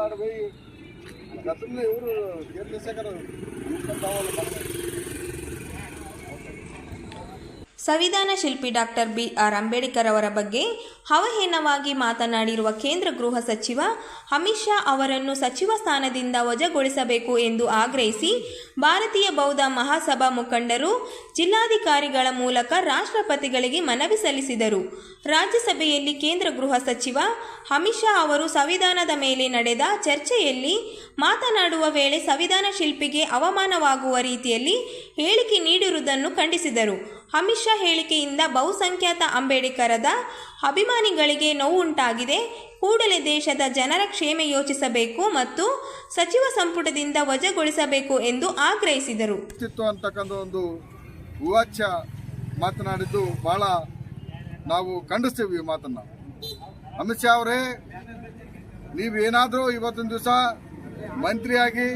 ఆడ పోయి గతంలో ఎవరు ఏం చేసే ಸಂವಿಧಾನ ಶಿಲ್ಪಿ ಡಾಕ್ಟರ್ ಬಿ ಆರ್ ಅಂಬೇಡ್ಕರ್ ಅವರ ಬಗ್ಗೆ ಅವಹೇನವಾಗಿ ಮಾತನಾಡಿರುವ ಕೇಂದ್ರ ಗೃಹ ಸಚಿವ ಅಮಿತ್ ಶಾ ಅವರನ್ನು ಸಚಿವ ಸ್ಥಾನದಿಂದ ವಜಾಗೊಳಿಸಬೇಕು ಎಂದು ಆಗ್ರಹಿಸಿ ಭಾರತೀಯ ಬೌದ್ಧ ಮಹಾಸಭಾ ಮುಖಂಡರು ಜಿಲ್ಲಾಧಿಕಾರಿಗಳ ಮೂಲಕ ರಾಷ್ಟ್ರಪತಿಗಳಿಗೆ ಮನವಿ ಸಲ್ಲಿಸಿದರು. ರಾಜ್ಯಸಭೆಯಲ್ಲಿ ಕೇಂದ್ರ ಗೃಹ ಸಚಿವ ಅಮಿತ್ ಅವರು ಸಂವಿಧಾನದ ಮೇಲೆ ನಡೆದ ಚರ್ಚೆಯಲ್ಲಿ ಮಾತನಾಡುವ ವೇಳೆ ಸಂವಿಧಾನ ಶಿಲ್ಪಿಗೆ ಅವಮಾನವಾಗುವ ರೀತಿಯಲ್ಲಿ ಹೇಳಿಕೆ ನೀಡಿರುವುದನ್ನು ಖಂಡಿಸಿದರು. ಅಮಿತ್ ಶಾ ಹೇಳಿಕೆಯಿಂದ ಬಹುಸಂಖ್ಯಾತ ಅಂಬೇಡ್ಕರದ ಅಭಿಮಾನಿಗಳಿಗೆ ನೋವುಂಟಾಗಿದೆ. ಕೂಡಲೇ ದೇಶದ ಜನರ ಕ್ಷೇಮ ಯೋಚಿಸಬೇಕು ಮತ್ತು ಸಚಿವ ಸಂಪುಟದಿಂದ ವಜಾಗೊಳಿಸಬೇಕು ಎಂದು ಆಗ್ರಹಿಸಿದರು. ಅಂತಕ್ಕಂಥ ಒಂದು ಮಾತನಾಡಿದ್ದು ಬಹಳ ನಾವು ಖಂಡಿಸ್ತೀವಿ ಈ ಮಾತನ್ನ. ಅಮಿತ್ ಶಾ ಅವರೇ, ನೀವೇನಾದರೂ ಇವತ್ತೊಂದು ದಿವಸ ಮಂತ್ರಿಯಾಗಿ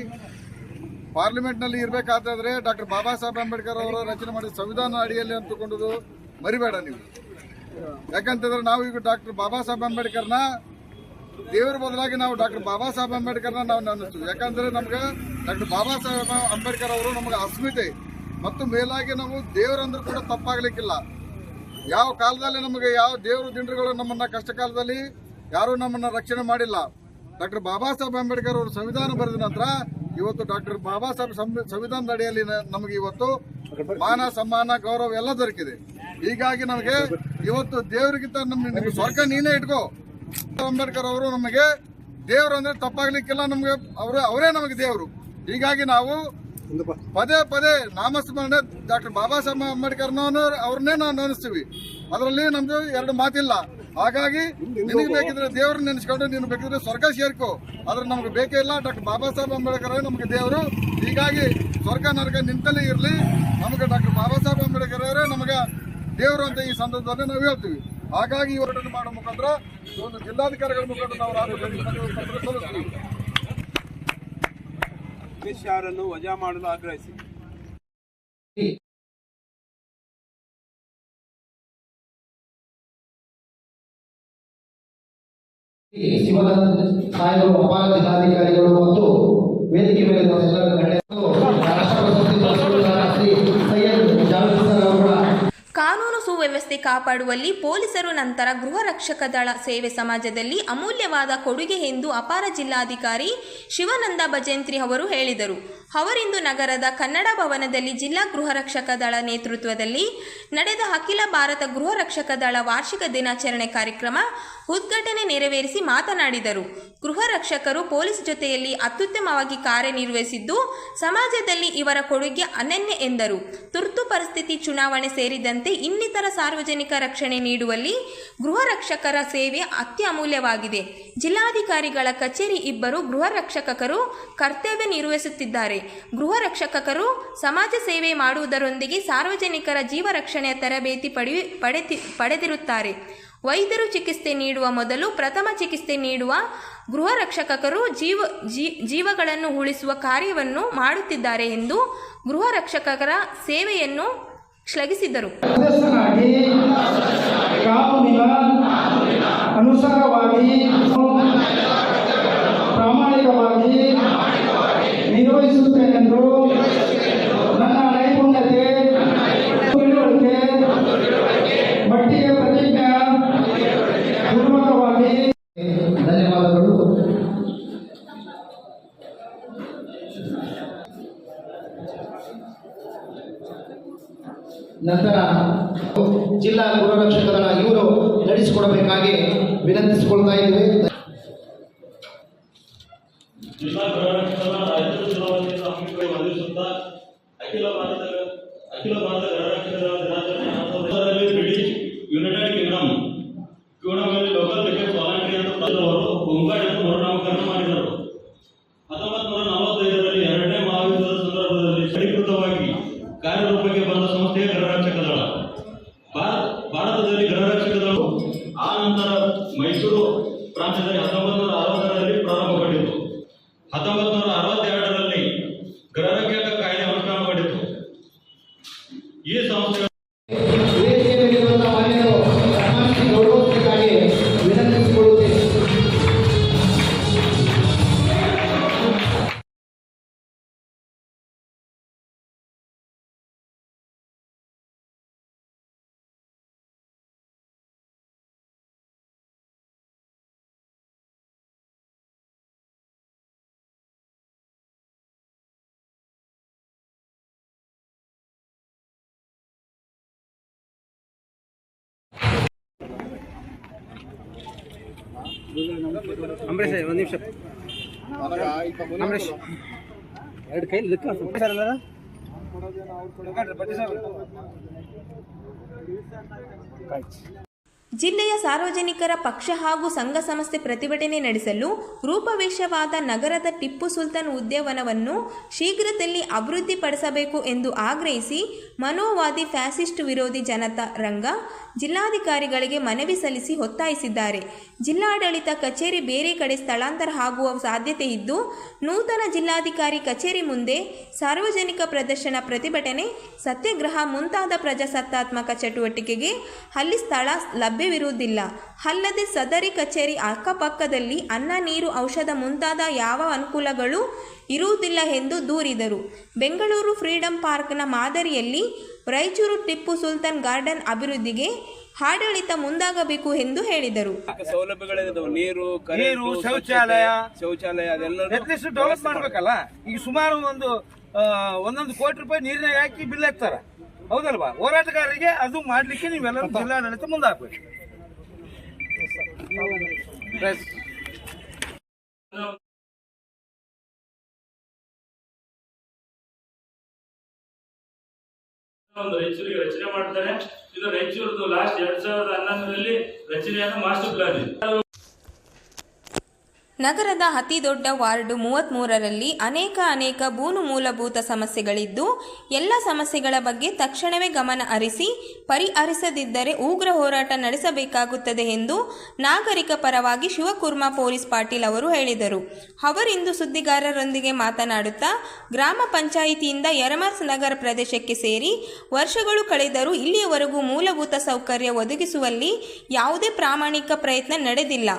ಪಾರ್ಲಿಮೆಂಟ್ನಲ್ಲಿ ಇರಬೇಕಾದ್ರೆ ಡಾಕ್ಟರ್ ಬಾಬಾ ಸಾಹೇಬ್ ಅಂಬೇಡ್ಕರ್ ಅವರು ರಚನೆ ಮಾಡಿದ ಸಂವಿಧಾನ ಅಡಿಯಲ್ಲಿ ಅಂತಕೊಂಡದು ಮರಿಬೇಡ ನೀವು. ಯಾಕಂತಂದ್ರೆ ನಾವು ಈಗ ಡಾಕ್ಟರ್ ಬಾಬಾ ಸಾಹೇಬ್ ಅಂಬೇಡ್ಕರ್ನ ದೇವರ ಬದಲಾಗಿ ನಾವು ಡಾಕ್ಟರ್ ಬಾಬಾ ಸಾಹೇಬ್ ಅಂಬೇಡ್ಕರ್ನ ನಾವು ನೆನೆಸ್ತೀವಿ. ಯಾಕಂದ್ರೆ ನಮ್ಗೆ ಡಾಕ್ಟರ್ ಬಾಬಾ ಸಾಹೇಬ್ ಅಂಬೇಡ್ಕರ್ ಅವರು ನಮಗೆ ಅಸ್ಮಿತೆ. ಮತ್ತು ಮೇಲಾಗಿ ನಾವು ದೇವರಂದ್ರೆ ಕೂಡ ತಪ್ಪಾಗ್ಲಿಕ್ಕಿಲ್ಲ. ಯಾವ ಕಾಲದಲ್ಲಿ ನಮಗೆ ಯಾವ ದೇವರು ದಿಂಡ್ರುಗಳು ನಮ್ಮನ್ನ ಕಷ್ಟ ಕಾಲದಲ್ಲಿ ಯಾರೂ ನಮ್ಮನ್ನ ರಕ್ಷಣೆ ಮಾಡಿಲ್ಲ. ಡಾಕ್ಟರ್ ಬಾಬಾ ಸಾಹೇಬ್ ಅಂಬೇಡ್ಕರ್ ಅವರು ಸಂವಿಧಾನ ಬರೆದ ನಂತರ ಇವತ್ತು ಡಾಕ್ಟರ್ ಬಾಬಾ ಸಾಹೇಬ್ ಸಂವಿಧಾನದಡಿಯಲ್ಲಿ ಸಂವಿಧಾನದ ಅಡಿಯಲ್ಲಿ ನ- ನಮಗೆ ಇವತ್ತು ಮಾನ ಸಮ್ಮಾನ ಗೌರವ ಎಲ್ಲ ದೊರಕಿದೆ. ಹೀಗಾಗಿ ನಮಗೆ ಇವತ್ತು ದೇವರಿಗಿಂತ ನಮ್ಮ ನಿಮ್ಗೆ ಸ್ವರ್ಗ ನೀನೇ ಇಟ್ಕೋ. ಅಂಬೇಡ್ಕರ್ ಅವರು ನಮಗೆ ದೇವರು ಅಂದ್ರೆ ತಪ್ಪಾಗ್ಲಿಕ್ಕಿಲ್ಲ ನಮಗೆ ಅವರೇ ಅವರೇ ನಮಗೆ ದೇವರು. ಹೀಗಾಗಿ ನಾವು ಪದೇ ಪದೇ ನಾಮಸ್ಮರಣೆ ಡಾಕ್ಟರ್ ಬಾಬಾ ಸಾಹೇಬ್ ಅಂಬೇಡ್ಕರ್ನವನ್ನ ಅವ್ರನ್ನೇ ನಾವು ನೆನೆಸ್ತೀವಿ. ಅದರಲ್ಲಿ ನಮ್ದು ಎರಡು ಮಾತಿಲ್ಲ. ಹಾಗಾಗಿ ನಿನಗೆ ಬೇಕಿದ್ರೆ ದೇವ್ರನ್ನ ನೆನೆಸ್ಕೊಂಡು ನೀನು ಬೇಕಿದ್ರೆ ಸ್ವರ್ಗ ಸೇರ್ಕೋ. ಆದ್ರೆ ನಮ್ಗೆ ಬೇಕೇ ಇಲ್ಲ ಡಾಕ್ಟರ್ ಬಾಬಾ ಸಾಹೇಬ್ ಅಂಬೇಡ್ಕರ್ ನಮಗೆ ದೇವರು. ಹೀಗಾಗಿ ಸ್ವರ್ಗ ನರಕ ನಿಂತಲೇ ಇರಲಿ. ನಮಗೆ ಡಾಕ್ಟರ್ ಬಾಬಾ ಸಾಹೇಬ್ ಅಂಬೇಡ್ಕರ್ ಅವರೇ ನಮಗೆ ದೇವರು ಅಂತ ಈ ಸಂದರ್ಭದಲ್ಲಿ ನಾವು ಹೇಳ್ತೀವಿ. ಹಾಗಾಗಿ ಈ ಹೋರಾಟ ಮಾಡೋ ಮುಖಾಂತರ ಒಂದು ಜಿಲ್ಲಾಧಿಕಾರಿಗಳ ಮುಖಾಂತರ ನಾವು ರಾಜ್ಯದಲ್ಲಿ ಸಲ್ಲಿಸ್ತೀವಿ. ಅವರನ್ನು ವಜಾ ಮಾಡಲು ಆಗ್ರಹಿಸಿ. ಅಪಾರ ಜಿಲ್ಲಾಧಿಕಾರಿಗಳು ಮತ್ತು ವೇದಿಕೆ ಮೇಲೆ ಕಾನೂನು ಸುವ್ಯವಸ್ಥೆ ಕಾಪಾಡುವಲ್ಲಿ ಪೊಲೀಸರು ನಂತರ ಗೃಹ ರಕ್ಷಕ ದಳ ಸೇವೆ ಸಮಾಜದಲ್ಲಿ ಅಮೂಲ್ಯವಾದ ಕೊಡುಗೆ ಎಂದು ಅಪಾರ ಜಿಲ್ಲಾಧಿಕಾರಿ ಶಿವಾನಂದ ಭಜಂತ್ರಿ ಅವರು ಹೇಳಿದರು. ಅವರಿಂದು ನಗರದ ಕನ್ನಡ ಭವನದಲ್ಲಿ ಜಿಲ್ಲಾ ಗೃಹ ರಕ್ಷಕ ದಳ ನೇತೃತ್ವದಲ್ಲಿ ನಡೆದ ಅಖಿಲ ಭಾರತ ಗೃಹ ರಕ್ಷಕ ದಳ ವಾರ್ಷಿಕ ದಿನಾಚರಣೆ ಕಾರ್ಯಕ್ರಮ ಉದ್ಘಾಟನೆ ನೆರವೇರಿಸಿ ಮಾತನಾಡಿದರು. ಗೃಹ ರಕ್ಷಕರು ಪೊಲೀಸ್ ಜೊತೆಯಲ್ಲಿ ಅತ್ಯುತ್ತಮವಾಗಿ ಕಾರ್ಯನಿರ್ವಹಿಸಿದ್ದು, ಸಮಾಜದಲ್ಲಿ ಇವರ ಕೊಡುಗೆ ಅನನ್ಯ ಎಂದರು. ತುರ್ತು ಪರಿಸ್ಥಿತಿ ಚುನಾವಣೆ ಸೇರಿದಂತೆ ಇನ್ನಿತರ ಸಾರ್ವಜನಿಕ ರಕ್ಷಣೆ ನೀಡುವಲ್ಲಿ ಗೃಹ ರಕ್ಷಕರ ಸೇವೆ ಅತ್ಯಮೂಲ್ಯವಾಗಿದೆ. ಜಿಲ್ಲಾಧಿಕಾರಿಗಳ ಕಚೇರಿ ಇಬ್ಬರು ಗೃಹ ರಕ್ಷಕರು ಕರ್ತವ್ಯ ನಿರ್ವಹಿಸುತ್ತಿದ್ದಾರೆ. ಗೃಹ ರಕ್ಷಕರು ಸಮಾಜ ಸೇವೆ ಮಾಡುವುದರೊಂದಿಗೆ ಸಾರ್ವಜನಿಕರ ಜೀವ ರಕ್ಷಣೆಯ ತರಬೇತಿ ಪಡೆದಿರುತ್ತಾರೆ. ವೈದ್ಯರು ಚಿಕಿತ್ಸೆ ನೀಡುವ ಮೊದಲು ಪ್ರಥಮ ಚಿಕಿತ್ಸೆ ನೀಡುವ ಗೃಹ ರಕ್ಷಕರು ಜೀವ ಜೀವಗಳನ್ನು ಉಳಿಸುವ ಕಾರ್ಯವನ್ನು ಮಾಡುತ್ತಿದ್ದಾರೆ ಎಂದು ಗೃಹ ರಕ್ಷಕರ ಸೇವೆಯನ್ನು ಶ್ಲಾಘಿಸಿದರು. ಪ್ರಾಮಾಣಿಕವಾಗಿ ನಿರ್ವಹಿಸುತ್ತೇನೆಂದು ನಂತರ ಜಿಲ್ಲಾ ಗೃಹರಕ್ಷಕ ದಳ ಇವರು ನಡೆಸಿಕೊಡಬೇಕಾಗಿ ವಿನಂತಿಸಿಕೊಳ್ತಾ ಇದ್ದೇವೆ. ಅಖಿಲ ಭಾರತ ಅಖಿಲ ಭಾರತ ಗೃಹರಕ್ಷಕರ ದಿನಾಚರಣೆ ಬ್ರಿಟಿಷ್ ಯುನೈಟೆಡ್ ಕಿಂಗ್ಡಮ್ ಈ ಸಂಸ್ಥೆ ಅಂಬರೀಷ್ ಒಂದು ನಿಮಿಷ. ಅಂಬರೀಶ್ ಎರಡು ಕೈ ಲೆಕ್ಕ ಸರ್ ಅಲ್ಲ ಜಿಲ್ಲೆಯ ಸಾರ್ವಜನಿಕರ ಪಕ್ಷ ಹಾಗೂ ಸಂಘ ಸಂಸ್ಥೆ ಪ್ರತಿಭಟನೆ ನಡೆಸಲು ರೂಪವೇಶವಾದ ನಗರದ ಟಿಪ್ಪು ಸುಲ್ತಾನ್ ಉದ್ಯಾನವನವನ್ನು ಶೀಘ್ರದಲ್ಲಿ ಅಭಿವೃದ್ಧಿಪಡಿಸಬೇಕು ಎಂದು ಆಗ್ರಹಿಸಿ ಮನೋವಾದಿ ಫ್ಯಾಸಿಸ್ಟ್ ವಿರೋಧಿ ಜನತಾ ರಂಗ ಜಿಲ್ಲಾಧಿಕಾರಿಗಳಿಗೆ ಮನವಿ ಸಲ್ಲಿಸಿ ಒತ್ತಾಯಿಸಿದ್ದಾರೆ. ಜಿಲ್ಲಾಡಳಿತ ಕಚೇರಿ ಬೇರೆ ಕಡೆ ಸ್ಥಳಾಂತರ ಆಗುವ ಸಾಧ್ಯತೆ ಇದ್ದು, ನೂತನ ಜಿಲ್ಲಾಧಿಕಾರಿ ಕಚೇರಿ ಮುಂದೆ ಸಾರ್ವಜನಿಕ ಪ್ರದರ್ಶನ ಪ್ರತಿಭಟನೆ, ಸತ್ಯಾಗ್ರಹ ಮುಂತಾದ ಪ್ರಜಾಸತ್ತಾತ್ಮಕ ಚಟುವಟಿಕೆಗೆ ಅಲ್ಲಿ ಸ್ಥಳ ಲಭ್ಯವಿರುವುದಿಲ್ಲ ಅಲ್ಲದೆ ಸದರಿ ಕಚೇರಿ ಅಕ್ಕಪಕ್ಕದಲ್ಲಿ ಅನ್ನ ನೀರು ಔಷಧ ಮುಂತಾದ ಯಾವ ಅನುಕೂಲಗಳು ಇರುವುದಿಲ್ಲ ಎಂದು ದೂರಿದರು. ಬೆಂಗಳೂರು ಫ್ರೀಡಂ ಪಾರ್ಕ್ನ ಮಾದರಿಯಲ್ಲಿ ರಾಯಚೂರು ಟಿಪ್ಪು ಸುಲ್ತಾನ್ ಗಾರ್ಡನ್ ಅಭಿವೃದ್ಧಿಗೆ ಆಡಳಿತ ಮುಂದಾಗಬೇಕು ಎಂದು ಹೇಳಿದರು. ಸೌಲಭ್ಯಗಳಿದಾವೆ ನೀರು ನೀರು, ಶೌಚಾಲಯ. ಶೌಚಾಲಯ ಅದೆಲ್ಲ ಡೆವಲಪ್ ಮಾಡ್ಬೇಕಲ್ಲ? ಈಗ ಸುಮಾರು ಒಂದು ಒಂದೊಂದು ಕೋಟಿ ರೂಪಾಯಿ ನೀರಿನಾಗ ಹಾಕಿ ಬಿಲ್ ಹಾಕ್ತಾರ. ಹೌದಲ್ವಾ? ಹೋರಾಟಗಾರರಿಗೆ ಅದು ಮಾಡ್ಲಿಕ್ಕೆ ನೀವೆಲ್ಲರೂ ಜಿಲ್ಲಾಡಳಿತ ಮುಂದಾಗಬೇಕು. ಒಂದು ರಾಯಚೂರಿಗೆ ರಚನೆ ಮಾಡ್ತಾರೆ. ಇದು ರಾಯಚೂರದು ಲಾಸ್ಟ್ ಎರಡ್ ಸಾವಿರದ ಹನ್ನೊಂದರಲ್ಲಿ ರಚನೆಯನ್ನು ಮಾಸ್ಟರ್ ಪ್ಲಾನ್ ಇದು ನಗರದ ಅತಿ ದೊಡ್ಡ ವಾರ್ಡು ಮೂವತ್ತ್ಮೂರರಲ್ಲಿ ಅನೇಕ ಅನೇಕ ಬೂನು ಮೂಲಭೂತ ಸಮಸ್ಯೆಗಳಿದ್ದು, ಎಲ್ಲ ಸಮಸ್ಯೆಗಳ ಬಗ್ಗೆ ತಕ್ಷಣವೇ ಗಮನ ಹರಿಸಿ, ಪರಿಹರಿಸದಿದ್ದರೆ ಉಗ್ರ ಹೋರಾಟ ನಡೆಸಬೇಕಾಗುತ್ತದೆ ಎಂದು ನಾಗರಿಕ ಪರವಾಗಿ ಶಿವಕುರ್ಮಾ ಪೊಲೀಸ್ ಪಾಟೀಲ್ ಅವರು ಹೇಳಿದರು. ಅವರಿಂದು ಸುದ್ದಿಗಾರರೊಂದಿಗೆ ಮಾತನಾಡುತ್ತಾ, ಗ್ರಾಮ ಪಂಚಾಯಿತಿಯಿಂದ ಯರಮಾಸ್ ನಗರ ಪ್ರದೇಶಕ್ಕೆ ಸೇರಿ ವರ್ಷಗಳು ಕಳೆದರೂ ಇಲ್ಲಿಯವರೆಗೂ ಮೂಲಭೂತ ಸೌಕರ್ಯ ಒದಗಿಸುವಲ್ಲಿ ಯಾವುದೇ ಪ್ರಾಮಾಣಿಕ ಪ್ರಯತ್ನ ನಡೆದಿಲ್ಲ.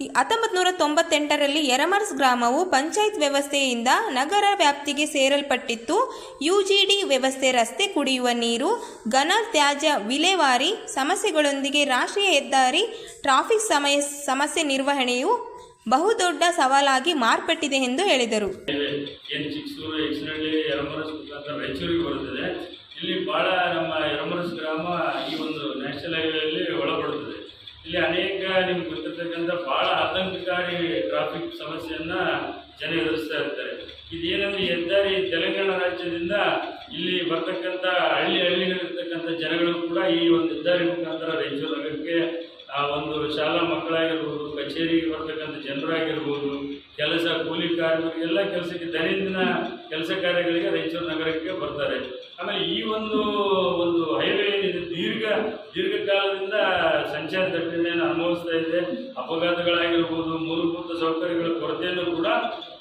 ಹತ್ತೊಂಬತ್ತು ನೂರ ತೊಂಬತ್ತೆಂಟರಲ್ಲಿ ಯರಮರ್ಸ್ ಗ್ರಾಮವು ಪಂಚಾಯತ್ ವ್ಯವಸ್ಥೆಯಿಂದ ನಗರ ವ್ಯಾಪ್ತಿಗೆ ಸೇರಲ್ಪಟ್ಟಿತ್ತು. ಯುಜಿಡಿ ವ್ಯವಸ್ಥೆ ರಸ್ತೆ ಕುಡಿಯುವ ನೀರು, ಘನ ತ್ಯಾಜ್ಯ ವಿಲೇವಾರಿ, ಸಮಸ್ಯೆಗಳೊಂದಿಗೆ ರಾಷ್ಟ್ರೀಯ ಹೆದ್ದಾರಿ, ಟ್ರಾಫಿಕ್ ಸಮಯ, ಸಮಸ್ಯೆ ನಿರ್ವಹಣೆಯು ಬಹುದೊಡ್ಡ ಸವಾಲಾಗಿ ಮಾರ್ಪಟ್ಟಿದೆ ಎಂದು ಹೇಳಿದರು. ಇಲ್ಲಿ ಬಹಳ ನಮ್ಮ ಯರಮರಸ್ ಗ್ರಾಮ ಈ ಒಂದು ನ್ಯಾಷನಲ್ ಒಳಪಡುತ್ತದೆ. ಇಲ್ಲಿ ಅನೇಕ ನಿಮ್ಗೆ ಗೊತ್ತಿರ್ತಕ್ಕಂಥ ಬಹಳ ಆತಂಕಕಾರಿ ಟ್ರಾಫಿಕ್ ಸಮಸ್ಯೆಯನ್ನ ಜನ ಎದುರಿಸ್ತಾ ಇರ್ತಾರೆ. ಇದೇನಂದ್ರೆ ಹೆದ್ದಾರಿ ತೆಲಂಗಾಣ ರಾಜ್ಯದಿಂದ ಇಲ್ಲಿ ಬರ್ತಕ್ಕಂಥ ಹಳ್ಳಿ ಹಳ್ಳಿಗಳಿರ್ತಕ್ಕಂಥ ಜನಗಳು ಕೂಡ ಈ ಒಂದು ಹೆದ್ದಾರಿ ಮುಖಾಂತರ ರಾಯಚೂರು ನಗರಕ್ಕೆ ಆ ಒಂದು ಶಾಲಾ ಮಕ್ಕಳಾಗಿರ್ಬೋದು, ಕಚೇರಿಗೆ ಬರ್ತಕ್ಕಂಥ ಜನರಾಗಿರ್ಬೋದು, ಕೆಲಸ ಕೂಲಿ ಕಾರ್ಮಿಕ ಎಲ್ಲ ಕೆಲಸಕ್ಕೆ ದೈನಂದಿನ ಕೆಲಸ ಕಾರ್ಯಗಳಿಗೆ ರಾಯಚೂರು ನಗರಕ್ಕೆ ಬರ್ತಾರೆ. ಆಮೇಲೆ ಈ ಒಂದು ಒಂದು ಹೈವೇ ದೀರ್ಘ, ದೀರ್ಘಕಾಲದಿಂದ ಸಂಚಾರ ದಟ್ಟಣೆಯನ್ನು ಅನುಭವಿಸ್ತಾ ಇದೆ. ಅಪಘಾತಗಳಾಗಿರ್ಬೋದು, ಮೂಲಭೂತ ಸೌಕರ್ಯಗಳ ಕೊರತೆಯನ್ನು ಕೂಡ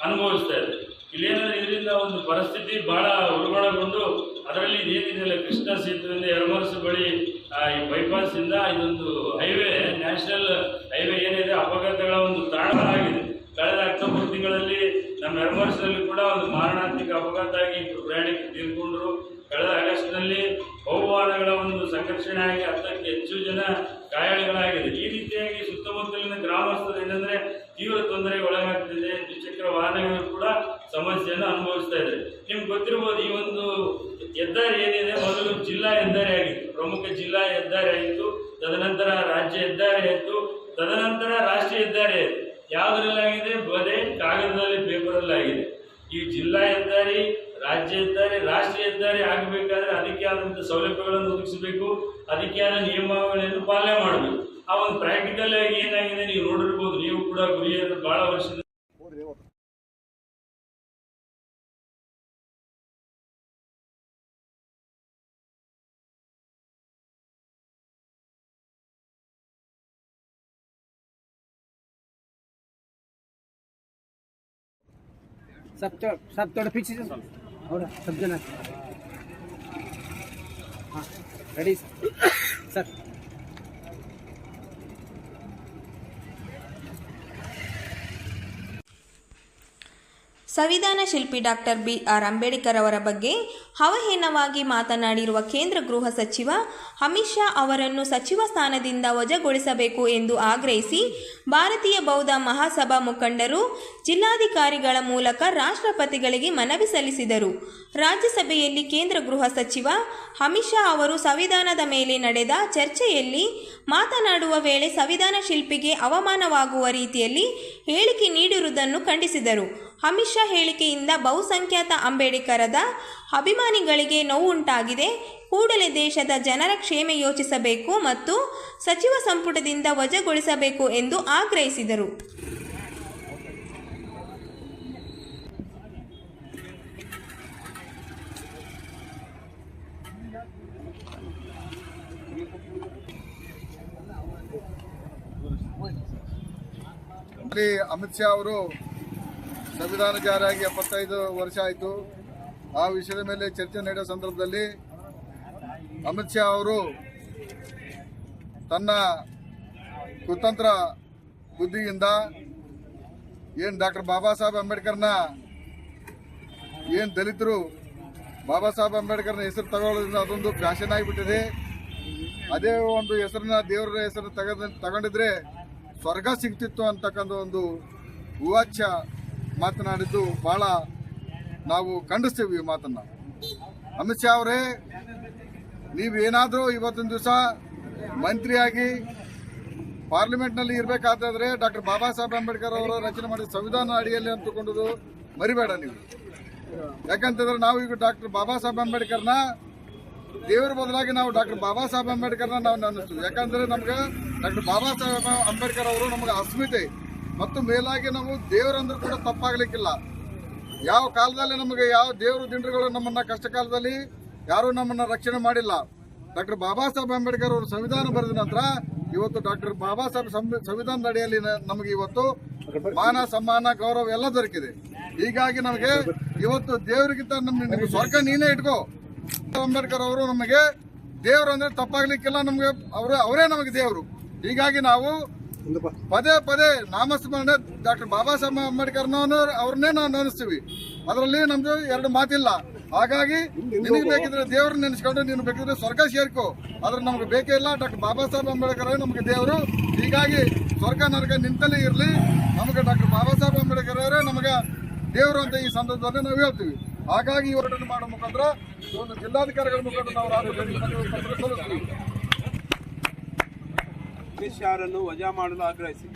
ಅನುಭವಿಸ್ತಾ ಇದೆ. ಇಲ್ಲೇನಾದ್ರೆ ಇದರಿಂದ ಒಂದು ಪರಿಸ್ಥಿತಿ ಬಹಳ ಉಲ್ಬಣಗೊಂಡು ಅದರಲ್ಲಿ ಏನಿದೆಯಲ್ಲ ಕೃಷ್ಣ ಸೇತುವೆಯಿಂದ ಎರಮರಸು ಬಳಿ ಈ ಬೈಪಾಸ್ ಇಂದ ಇದೊಂದು ಹೈವೇ ನ್ಯಾಷನಲ್ ಹೈವೇ ಏನಿದೆ, ಅಪಘಾತಗಳ ಒಂದು ತಾಣವಾಗಿದೆ ಕಳೆದ ಅಕ್ಟೋಬರ್ ತಿಂಗಳಲ್ಲಿ ನಮ್ಮ ಯರಮರಸಲ್ಲಿ ಕೂಡ ಒಂದು ಮಾರಣಾಂತಿಕ ಅಪಘಾತ ಆಗಿ ಇಬ್ಬರು ಪ್ರಯಾಣಿಕರು ತೀರ್ಕೊಂಡ್ರು ಕಳೆದ ಆಗಸ್ಟ್ನಲ್ಲಿ ಬಹುವಾಹನಗಳ ಒಂದು ಸಂಘರ್ಷಣೆ ಆಗಿ ಹತ್ತಕ್ಕೆ ಹೆಚ್ಚು ಜನ ಗಾಯಾಳುಗಳಾಗಿದೆ ಈ ರೀತಿಯಾಗಿ ಸುತ್ತಮುತ್ತಲಿನ ಗ್ರಾಮಸ್ಥರು ಏನಂದ್ರೆ ತೀವ್ರ ತೊಂದರೆಗೆ ಒಳಗಾಗ್ತಿದೆ. ದ್ವಿಚಕ್ರ ವಾಹನಗಳು ಕೂಡ ಸಮಸ್ಯೆಯನ್ನು ಅನುಭವಿಸ್ತಾ ಇದೆ ನಿಮ್ಗೆ ಗೊತ್ತಿರ್ಬೋದು ಈ ಒಂದು ಹೆದ್ದಾರಿ ಏನಿದೆ? ಮೊದಲು ಜಿಲ್ಲಾ ಹೆದ್ದಾರಿ ಆಗಿತ್ತು. ಪ್ರಮುಖ ಜಿಲ್ಲಾ ಹೆದ್ದಾರಿ ಆಯಿತು. ತದನಂತರ ರಾಜ್ಯ ಹೆದ್ದಾರಿ ಆಯಿತು. ತದನಂತರ ರಾಷ್ಟ್ರೀಯ ಹೆದ್ದಾರಿ ಆಯಿತು. ಯಾವುದರಲ್ಲಾಗಿದೆ? ಬರೇ ಕಾಗದದಲ್ಲಿ ಪೇಪರಲ್ಲಿ ಆಗಿದೆ ಈ ಜಿಲ್ಲಾ ಹೆದ್ದಾರಿ, ರಾಜ್ಯ ಹೆದ್ದಾರಿ, ರಾಷ್ಟ್ರೀಯ ಹೆದ್ದಾರಿ ಆಗಬೇಕಾದ್ರೆ ಅದಕ್ಕೆ ಆದಂಥ ಸೌಲಭ್ಯಗಳನ್ನು ಒದಗಿಸಬೇಕು. ಅದಕ್ಕೆ ಆದ ನಿಯಮಾವಳಿಯನ್ನು ಪಾಲನೆ ಮಾಡಬೇಕು. ಆ ಒಂದು ಪ್ರಾಕ್ಟಿಕಲ್ ಆಗಿ ಏನಾಗಿದೆ? ನೀವು ನೋಡಿರ್ಬೋದು, ನೀವು ಕೂಡ ಗುರಿಯನ್ನು ಬಹಳ ವರ್ಷದ सब तो सब थोड़ा पीछे से और सब जना हाँ रेडी सर ಸಂವಿಧಾನ ಶಿಲ್ಪಿ ಡಾಕ್ಟರ್ ಬಿ ಆರ್ ಅಂಬೇಡ್ಕರ್ ಅವರ ಬಗ್ಗೆ ಅವಹೇನವಾಗಿ ಮಾತನಾಡಿರುವ ಕೇಂದ್ರ ಗೃಹ ಸಚಿವ, ಅಮಿತ್ ಶಾ ಅವರನ್ನು ಸಚಿವ ಸ್ಥಾನದಿಂದ ವಜಾಗೊಳಿಸಬೇಕು ಎಂದು ಆಗ್ರಹಿಸಿ, ಭಾರತೀಯ ಬೌದ್ಧ ಮಹಾಸಭಾ ಮುಖಂಡರು, ಜಿಲ್ಲಾಧಿಕಾರಿಗಳ ಮೂಲಕ ರಾಷ್ಟ್ರಪತಿಗಳಿಗೆ ಮನವಿ ಸಲ್ಲಿಸಿದರು. ರಾಜ್ಯಸಭೆಯಲ್ಲಿ ಕೇಂದ್ರ ಗೃಹ ಸಚಿವ, ಅಮಿತ್ ಶಾ ಅವರು ಸಂವಿಧಾನದ ಮೇಲೆ ನಡೆದ ಚರ್ಚೆಯಲ್ಲಿ ಮಾತನಾಡುವ ವೇಳೆ ಸಂವಿಧಾನ ಶಿಲ್ಪಿಗೆ ಅವಮಾನವಾಗುವ ರೀತಿಯಲ್ಲಿ ಹೇಳಿಕೆ ನೀಡಿರುವುದನ್ನು ಖಂಡಿಸಿದರು. ಅಮಿತ್ ಶಾ ಹೇಳಿಕೆಯಿಂದ ಬಹುಸಂಖ್ಯಾತ ಅಂಬೇಡ್ಕರದ ಅಭಿಮಾನಿಗಳಿಗೆ ನೋವುಂಟಾಗಿದೆ. ಕೂಡಲೇ ದೇಶದ ಜನರ ಕ್ಷೇಮ ಯೋಚಿಸಬೇಕು ಮತ್ತು ಸಚಿವ ಸಂಪುಟದಿಂದ ವಜಾಗೊಳಿಸಬೇಕು ಎಂದು ಆಗ್ರಹಿಸಿದರು. ಅಮಿತ್ ಶಾ ಅವರು ಸಂವಿಧಾನ ಜಾರಿಯಾಗಿ ಎಪ್ಪತ್ತೈದು ವರ್ಷ ಆಯಿತು. ಆ ವಿಷಯದ ಮೇಲೆ ಚರ್ಚೆ ನಡೆಯುವ ಸಂದರ್ಭದಲ್ಲಿ ಅಮಿತ್ ಶಾ ಅವರು ತನ್ನ ಕುತಂತ್ರ ಬುದ್ಧಿಯಿಂದ ಏನು ಡಾಕ್ಟರ್ ಬಾಬಾ ಸಾಹೇಬ್ ಅಂಬೇಡ್ಕರ್ನ ಏನು ದಲಿತರು ಬಾಬಾ ಸಾಹೇಬ್ ಅಂಬೇಡ್ಕರ್ನ ಹೆಸರು ತಗೊಳ್ಳೋದ್ರಿಂದ ಅದೊಂದು ಫ್ಯಾಷನ್ ಆಗಿಬಿಟ್ಟಿದೆ. ಅದೇ ಒಂದು ಹೆಸರನ್ನ ದೇವರ ಹೆಸರು ತಗದ ತಗೊಂಡಿದ್ರೆ ಸ್ವರ್ಗ ಸಿಗ್ತಿತ್ತು ಅಂತಕ್ಕಂಥ ಒಂದು ಉವಾಚ್ಯ ಮಾತನಾಡಿದ್ದು ಬಹಳ ನಾವು ಖಂಡಿಸ್ತೀವಿ ಈ ಮಾತನ್ನ. ಅಮಿತ್ ಶಾ ಅವರೇ ನೀವೇನಾದರೂ ಇವತ್ತೊಂದು ದಿವಸ ಮಂತ್ರಿಯಾಗಿ ಪಾರ್ಲಿಮೆಂಟ್ನಲ್ಲಿ ಇರಬೇಕಾದ್ರೆ ಡಾಕ್ಟರ್ ಬಾಬಾ ಸಾಹೇಬ್ ಅಂಬೇಡ್ಕರ್ ಅವರು ರಚನೆ ಮಾಡಿದ ಸಂವಿಧಾನ ಅಡಿಯಲ್ಲಿ ಅಂತಕೊಂಡದು ಮರಿಬೇಡ ನೀವು. ಯಾಕಂತಂದ್ರೆ ನಾವು ಈಗ ಡಾಕ್ಟರ್ ಬಾಬಾ ಸಾಹೇಬ್ ಅಂಬೇಡ್ಕರ್ನ ದೇವರ ಬದಲಾಗಿ ನಾವು ಡಾಕ್ಟರ್ ಬಾಬಾ ಸಾಹೇಬ್ ಅಂಬೇಡ್ಕರ್ನ ನಾವು ನೆನೆಸ್ತೀವಿ ಯಾಕಂದ್ರೆ ನಮ್ಗೆ ಡಾಕ್ಟರ್ ಬಾಬಾ ಸಾಹೇಬ್ ಅಂಬೇಡ್ಕರ್ ಅವರು ನಮಗೆ ಅಸ್ಮಿತೆ. ಮತ್ತು ಮೇಲಾಗಿ ನಾವು ದೇವರಂದ್ರೂ ಕೂಡ ತಪ್ಪಾಗ್ಲಿಕ್ಕಿಲ್ಲ. ಯಾವ ಕಾಲದಲ್ಲಿ ನಮಗೆ ಯಾವ ದೇವರು ದಿಂಡ್ರುಗಳು ನಮ್ಮನ್ನ ಕಷ್ಟ ಕಾಲದಲ್ಲಿ ಯಾರೂ ನಮ್ಮನ್ನ ರಕ್ಷಣೆ ಮಾಡಿಲ್ಲ. ಡಾಕ್ಟರ್ ಬಾಬಾ ಸಾಹೇಬ್ ಅಂಬೇಡ್ಕರ್ ಅವರು ಸಂವಿಧಾನ ಬರೆದ ನಂತರ ಇವತ್ತು ಡಾಕ್ಟರ್ ಬಾಬಾ ಸಾಹೇಬ್ ಸಂವಿ- ಸಂವಿಧಾನದ ಅಡಿಯಲ್ಲಿ ನಮಗೆ ಇವತ್ತು ಮಾನ, ಸಮ್ಮಾನ, ಗೌರವ ಎಲ್ಲ ದೊರಕಿದೆ. ಹೀಗಾಗಿ ನಮಗೆ ಇವತ್ತು ದೇವರಿಗಿಂತ ನಮ್ಮ ನಿಮ್ಗೆ ಸ್ವರ್ಗ ನೀನೇ ಇಟ್ಕೋ. ಅಂಬೇಡ್ಕರ್ ಅವರು ನಮಗೆ ದೇವರು ಅಂದ್ರೆ ತಪ್ಪಾಗ್ಲಿಕ್ಕಿಲ್ಲ ನಮಗೆ, ಅವರೇ ಅವರೇ ನಮಗೆ ದೇವರು. ಹೀಗಾಗಿ ನಾವು ಪದೇ ಪದೇ ನಾಮಸ್ಮರಣೆ ಡಾಕ್ಟರ್ ಬಾಬಾ ಸಾಹೇಬ್ ಅಂಬೇಡ್ಕರ್ ಅವ್ರನ್ನೇ ನಾವು ನೆನೆಸ್ತೀವಿ. ಅದರಲ್ಲಿ ನಮ್ದು ಎರಡು ಮಾತಿಲ್ಲ. ಹಾಗಾಗಿ ನಿನಗೆ ಬೇಕಿದ್ರೆ ದೇವ್ರನ್ನ ನೆನೆಸ್ಕೊಂಡ್ರೆ ನೀನು ಬೇಕಿದ್ರೆ ಸ್ವರ್ಗ ಸೇರ್ಕೊ. ಆದ್ರೆ ನಮ್ಗೆ ಬೇಕೇ ಇಲ್ಲ. ಡಾಕ್ಟರ್ ಬಾಬಾ ಸಾಹೇಬ್ ಅಂಬೇಡ್ಕರ್ ನಮಗೆ ದೇವರು. ಹೀಗಾಗಿ ಸ್ವರ್ಗ ನರಕ ನಿಂತಲೇ ಇರಲಿ. ನಮಗೆ ಡಾಕ್ಟರ್ ಬಾಬಾ ಸಾಹೇಬ್ ಅಂಬೇಡ್ಕರ್ ಅವರೇ ನಮಗೆ ದೇವರು ಅಂತ ಈ ಸಂದರ್ಭದಲ್ಲಿ ನಾವು ಹೇಳ್ತೀವಿ. ಹಾಗಾಗಿ ಈ ಹೋರಾಟ ಮಾಡೋ ಮುಖಾಂತರ ಒಂದು ಜಿಲ್ಲಾಧಿಕಾರಿಗಳ ಮುಖಾಂತರ ನಾವು ಅಮಿತ್ ಶಾ ಅವರನ್ನು ವಜಾ ಮಾಡಲು ಆಗ್ರಹಿಸಿ.